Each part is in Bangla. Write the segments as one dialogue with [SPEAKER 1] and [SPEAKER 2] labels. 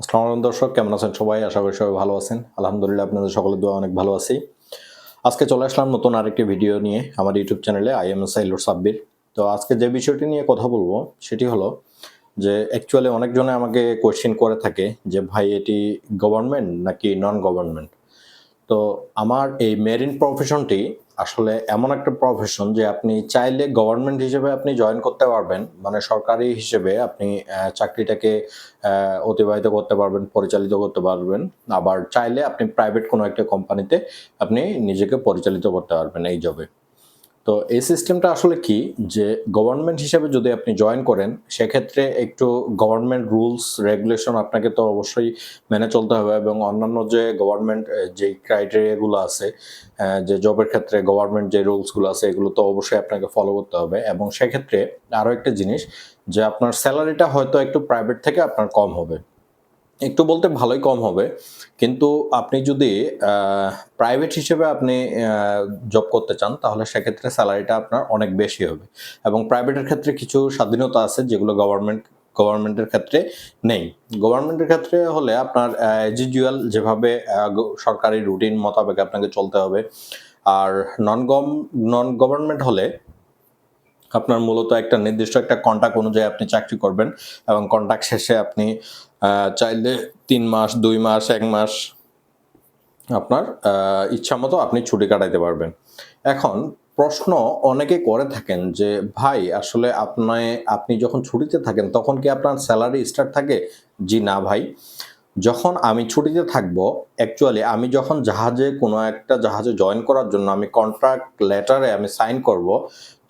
[SPEAKER 1] আসসালামু আলাইকুম দর্শক, কেমন আছেন সবাই? আশা করি সবাই ভালো আছেন। আলহামদুলিল্লাহ, আপনাদের সকলের দোয়া অনেক ভালো আছি। আজকে চলে আসলাম নতুন আরেকটি ভিডিও নিয়ে আমার ইউটিউব চ্যানেলে আই এম এস সাব্বির তো আজকে যে বিষয়টি নিয়ে কথা বলব, সেটি হলো যে অ্যাকচুয়ালি অনেকজনে আমাকে কোয়েশ্চেন করে থাকে যে, ভাই, এটি গভর্নমেন্ট নাকি নন গভর্নমেন্ট তো আমার এই মেরিন প্রফেশনটি আসলে এমন একটা প্রফেশন যে আপনি চাইলে গভর্নমেন্ট হিসেবে আপনি জয়েন করতে পারবেন। মানে সরকারি হিসেবে আপনি চাকরিটাকে অতিবাহিত করতে পারবেন, পরিচালিত করতে পারবেন। আবার চাইলে আপনি প্রাইভেট কোনো একটা কোম্পানিতে আপনি নিজেকে পরিচালিত করতে পারবেন এই জবে তো এই সিস্টেমটা আসলে কি? যে গভর্নমেন্ট হিসেবে যদি আপনি জয়েন করেন, সেক্ষেত্রে একটু গভর্নমেন্ট রুলস রেগুলেশন আপনাকে তো অবশ্যই মেনে চলতে হবে এবং অন্যান্য যে গভর্নমেন্ট যে ক্রাইটেরিয়াগুলো আছে যে জবের ক্ষেত্রে গভর্নমেন্ট যে রুলসগুলো আছে, এগুলো তো অবশ্যই আপনাকে ফলো করতে হবে। এবং সেক্ষেত্রে আরও একটা জিনিস, যে আপনার স্যালারিটা হয়তো একটু প্রাইভেট থেকে আপনার কম হবে। একটু বলতে ভালোই কম হবে। কিন্তু আপনি যদি প্রাইভেট হিসেবে আপনি জব করতে চান, তাহলে সেক্ষেত্রে স্যালারিটা আপনার অনেক বেশি হবে। এবং প্রাইভেটের ক্ষেত্রে কিছু স্বাধীনতা আছে, যেগুলো গভর্নমেন্ট গভর্নমেন্টের ক্ষেত্রে নেই। গভর্নমেন্টের ক্ষেত্রে হলে আপনার অ্যাজ ইউজুয়াল যেভাবে সরকারি রুটিন মোতাবেক আপনাকে চলতে হবে। আর নন গম নন গভর্নমেন্ট হলে আপনার মূলত একটা নির্দিষ্ট একটা কন্ট্যাক্ট অনুযায়ী আপনি চাকরি করবেন এবং কন্ট্যাক্ট শেষে আপনি চাইলে তিন মাস, দুই মাস, এক মাস আপনার ইচ্ছা মতো আপনি ছুটি কাটাইতে পারবেন। এখন প্রশ্ন অনেকে করে থাকেন যে, ভাই, আসলে আপনি আপনি যখন ছুটিতে থাকেন, তখন কি আপনার স্যালারি স্টার্ট থাকে? জি না, ভাই। যখন আমি ছুটিতে থাকব অ্যাকচুয়ালি আমি যখন জাহাজে কোনো একটা জাহাজে জয়েন করার জন্য আমি কন্ট্রাক্ট লেটারে আমি সাইন করব,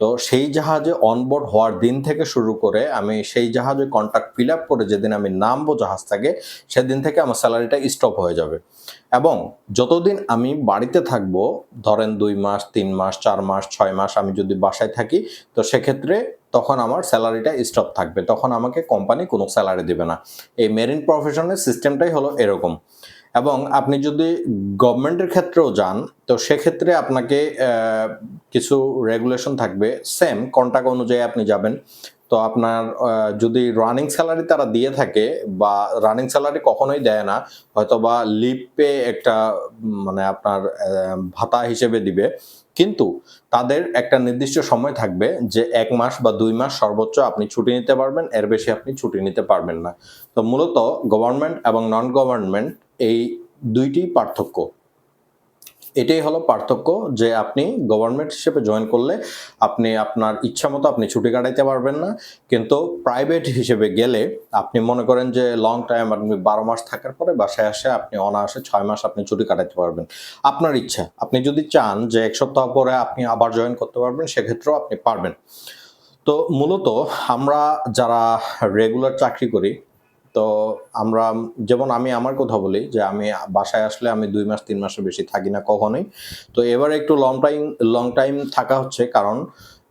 [SPEAKER 1] তো সেই জাহাজে অনবোর্ড হওয়ার দিন থেকে শুরু করে আমি সেই জাহাজে কন্ট্রাক্ট ফিল আপ করে যেদিন আমি নামবো জাহাজ থেকে, সেদিন থেকে আমার স্যালারিটা স্টপ হয়ে যাবে। এবং যতদিন আমি বাড়িতে থাকব, ধরেন দুই মাস, তিন মাস, চার মাস, ছয় মাস আমি যদি বাসায় থাকি, তো সেক্ষেত্রে তখন আমার স্যালারিটা স্টপ থাকবে। তখন আমাকে কোম্পানি কোনো স্যালারি দেবে না। এই মেরিন প্রফেশনের সিস্টেমটাই হলো এরকম। এবং আপনি যদি গভর্নমেন্টের ক্ষেত্রেও যান, তো সেক্ষেত্রে আপনাকে কিছু রেগুলেশন থাকবে। সেম কন্ট্রাক্ট অনুযায়ী আপনি যাবেন। তো আপনার যদি রানিং স্যালারি তারা দিয়ে থাকে বা রানিং স্যালারি কখনোই দেয় না হয়তো বা লিভ পে একটা মানে আপনার ভাতা হিসেবে দিবে। কিন্তু তাদের একটা নির্দিষ্ট সময় থাকবে যে এক মাস বা দুই মাস সর্বোচ্চ আপনি ছুটি নিতে পারবেন, এর বেশি আপনি ছুটি নিতে পারবেন না। তো মূলত গভর্নমেন্ট এবং নন গভর্নমেন্ট এই দুইটি পার্থক্য। এটাই হলো পার্থক্য যে আপনি গভর্নমেন্ট হিসেবে জয়েন করলে আপনি আপনার ইচ্ছা মতো আপনি ছুটি কাটাইতে পারবেন না। কিন্তু প্রাইভেট হিসেবে গেলে আপনি মনে করেন যে লং টাইম আপনি বারো মাস থাকার পরে বাসায় আসে আপনি অনায়াসে ছয় মাস আপনি ছুটি কাটাইতে পারবেন। আপনার ইচ্ছা, আপনি যদি চান যে এক সপ্তাহ পরে আপনি আবার জয়েন করতে পারবেন, সেক্ষেত্রেও আপনি পারবেন। তো মূলত আমরা যারা রেগুলার চাকরি করি তো আমরা যেমন আমি আমার কথা বলি যে আমি বাসায় আসলে আমি দুই মাস তিন মাসের বেশি থাকি না কখনোই। তো এবার একটু লং টাইম লং টাইম থাকা হচ্ছে কারণ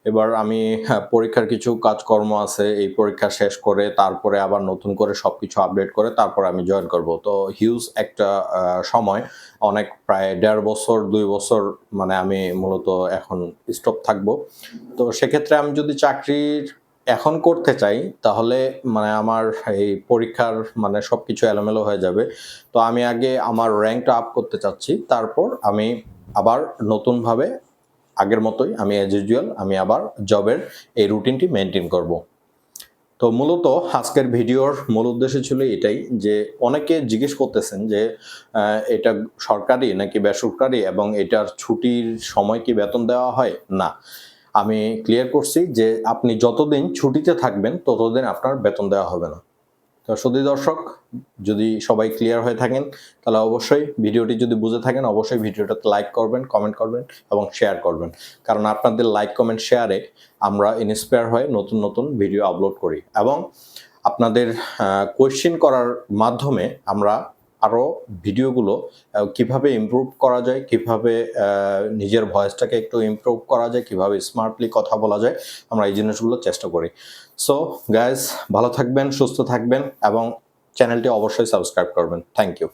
[SPEAKER 1] এবার আমি হ্যাঁ, পরীক্ষার কিছু কাজকর্ম আছে এই পরীক্ষা শেষ করে তারপরে আবার নতুন করে সব কিছু আপডেট করে তারপরে আমি জয়েন করব। তো হিউজ একটা সময় অনেক প্রায় দেড় বছর দুই বছর মানে আমি মূলত এখন স্টপ থাকব। তো সেক্ষেত্রে আমি যদি চাকরির এখন করতে চাই, তাহলে মানে আমার এই পরীক্ষার মানে সব কিছু এলোমেলো হয়ে যাবে। তো আমি আগে আমার র্যাঙ্কটা আপ করতে চাচ্ছি, তারপর আমি আবার নতুনভাবে আগের মতোই আমি অ্যাজ ইউজুয়াল আমি আবার জবের এই রুটিনটি মেনটেন করব। তো মূলত আজকের ভিডিওর মূল উদ্দেশ্য ছিল এটাই যে অনেকে জিজ্ঞেস করতেছেন যে এটা সরকারি নাকি বেসরকারি এবং এটার ছুটির সময় কি বেতন দেওয়া হয়? না। আমি ক্লিয়ার করছি যে আপনি যতদিন ছুটিতে থাকবেন, ততদিন আপনার বেতন দেওয়া হবে না। তো শুধু দর্শক, যদি সবাই ক্লিয়ার হয়ে থাকেন, তাহলে অবশ্যই ভিডিওটি যদি বুঝে থাকেন, অবশ্যই ভিডিওটাতে লাইক করবেন কমেন্ট করবেন এবং শেয়ার করবেন। কারণ আপনাদের লাইক কমেন্ট শেয়ারে আমরা ইন্সপায়ার হয়ে নতুন নতুন ভিডিও আপলোড করি এবং আপনাদের কোয়েশ্চেন করার মাধ্যমে আমরা আরও ভিডিওগুলো কীভাবে ইমপ্রুভ করা যায়, কীভাবে নিজের ভয়েসটাকে একটু ইমপ্রুভ করা যায়, কীভাবে স্মার্টলি কথা বলা যায়, আমরা এই জিনিসগুলো চেষ্টা করি। সো গাইজ ভালো থাকবেন, সুস্থ থাকবেন এবং চ্যানেলটি অবশ্যই সাবস্ক্রাইব করবেন। Thank you